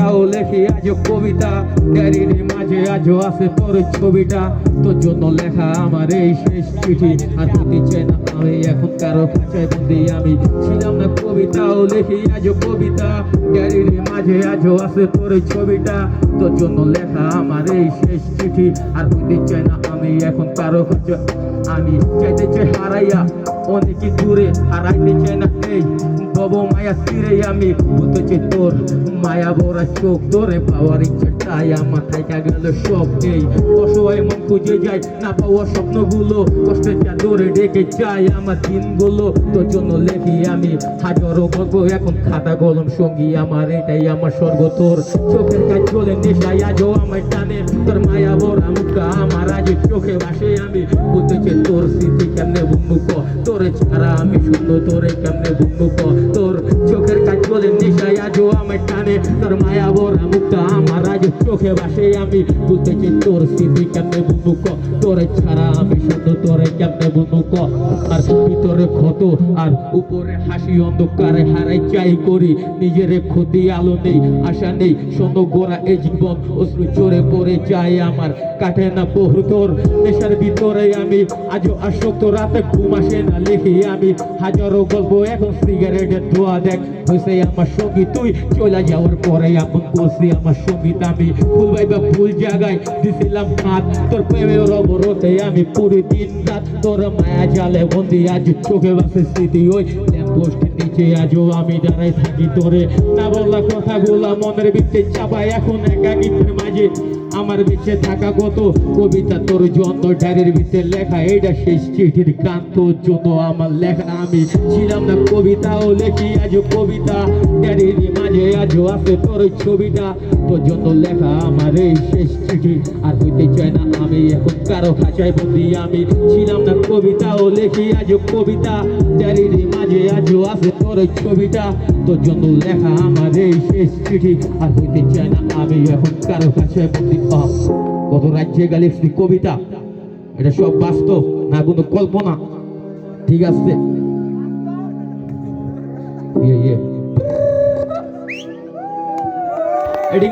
আজও কবিতা। ডায়েরির মাঝে আজও আছে তোর ছবিটা। তোর জন্য লেখা আমার এই শেষ চিঠি। আর হতে চাই না আমি এখন কারও কাছে বন্দি। আমি ছিলাম না কবিতাও লেখি, আজও কবিতা। ডায়েরির মাঝে আজও আছে তোর ছবিটা। তোর জন্য লেখা আমার এই শেষ চিঠি। আর হতে চাই না আমি এখন কারও কাছে আমি চাইতে চাই হারাইয়া অনেকে দূরে হারাইতে চাই না। এই বব মায়া ফিরে আমি চাই তোর মায়া বড় চোখ তোরে পাওয়ার ইচ্ছাটাই আমার থাইকা গেল সব নেই। অসহায় মন খুঁজে যায় না পাওয়া স্বপ্নগুলো। কষ্টের চাদরে ডেকে চাই আমার দিনগুলো। তোর জন্য লেখি আমি হাজারো গল্প, এখন খাতা কলম সঙ্গী আমার, এটাই আমার স্বর্গ তোর। চোখের কাজ চলে নেশায়, আজও আমার টানে। তোর মায়া ভরা মুখটা আমার আজ চোখে ভাসে আমি। বলতে তোর স্মৃতি কেমনে বন্ধু ক? তোরে ছাড়া আমি শূন্য, তোরে কেমনে বন্ধু তোর চোখের নেশায় আজও আমার তোর মায়া ভরা মুখটা আমার আজ চোখে ভাসে আমি। চাই তোর স্মৃতি কেমনে বন্ধু ক তোরে ছাড়া আমি শূন্য তোরে কেমনে বন্ধু ক আর ভিতরে ক্ষত আর উপরে হাসি অন্ধকারে, হারাই চাই করি, নিজের ক্ষতি আলো নেই, আশা নেই। সন্দ গোড়া এই জীবন অশ্রু চড়ে পড়ে যায় আমার, কাটে না বহু তোর নেশার ভিতরে আমি। আজও আসক্ত, রাতে ঘুম আসে না, লিখি আমি। হাজারো গল্প, এখন সিগারেটের ধোয়া দেখ হয়েছে আমার সঙ্গী তুই চলে যাওয়ার পরে এমন করছি আমার সংগীত আমি ফুল ভাইবা ফুল জায়গায় দিছিলাম হাত। তোর প্রেমে রবরতে আমি পুরো দিন রাত। তোর মায়া জালে বন্দি আজ চোখে বাসে স্মৃতি ওই ল্যাম্পোস্টের নিচে আজও আমি দাঁড়াই থাকি তোরে। না বলা কথাগুলা মনের ভিতরে চাপায় এখন একাকিত্বের মাঝে। আমার বেঁচে থাকা কত কবিতা তোর জন্য ডায়ের ভিতরে লেখা এইটা শেষ চিঠির তোর জন্য আমার লেখা। আমি ছিলাম না কবিতাও লেখি আজ কবিতা ডায়ের আছে তোর ছবিটা, তোর জন্য লেখা আমার এই শেষ চিঠি। আর হইতে চাই না আমি, এখন কারও খাঁচায় বন্দি আমি। ছিলাম না কবিতাও লেখি আজ কবিতা। ডায়ের মাঝে আজও আছে তোর ছবিটা। তোর জন্য লেখা আমার এই শেষ চিঠি। আর হইতে চাই না আমি, এখন কারও কাছে বন্দি। কত রাজ্যে গ্যালেক্সি কবিতা। এটা সব বাস্তব না কোনো কল্পনা? ঠিক আছে। ইয়ে ইয়ে। എടിങ്ങനെ